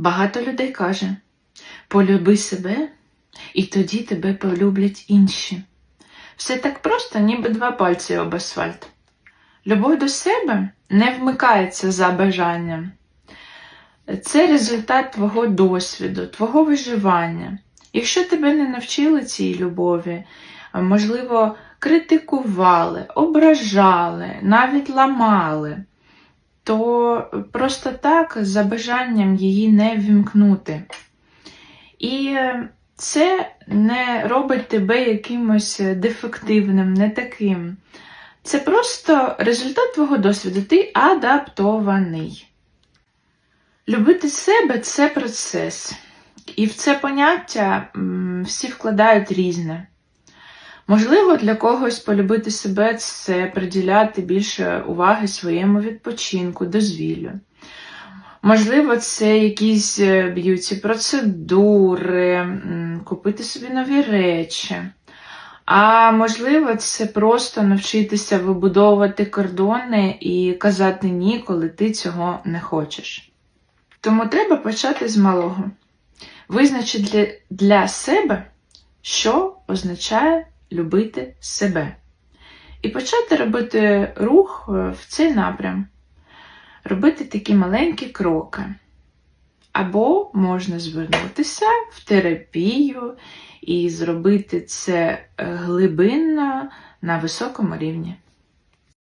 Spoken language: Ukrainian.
Багато людей каже: полюби себе, і тоді тебе полюблять інші. Все так просто, ніби два пальці об асфальт. Любов до себе не вмикається за бажанням. Це результат твого досвіду, твого виживання. Якщо тебе не навчили цій любові, можливо, критикували, ображали, навіть ламали, то просто так за бажанням її не вімкнути. І це не робить тебе якимось дефективним, не таким. Це просто результат твого досвіду. Ти адаптований. Любити себе це процес. І в це поняття всі вкладають різне. Можливо, для когось полюбити себе це приділяти більше уваги своєму відпочинку, дозвіллю. Можливо, це якісь е, б'юті процедури, купити собі нові речі. А можливо, це просто навчитися вибудовувати кордони і казати ні, коли ти цього не хочеш. Тому треба почати з малого. Визначити для, для себе, що означає любити себе. І почати робити рух е, в цей напрям, робити такі маленькі кроки. Або можна звернутися в терапію і зробити це е, глибинно на високому рівні.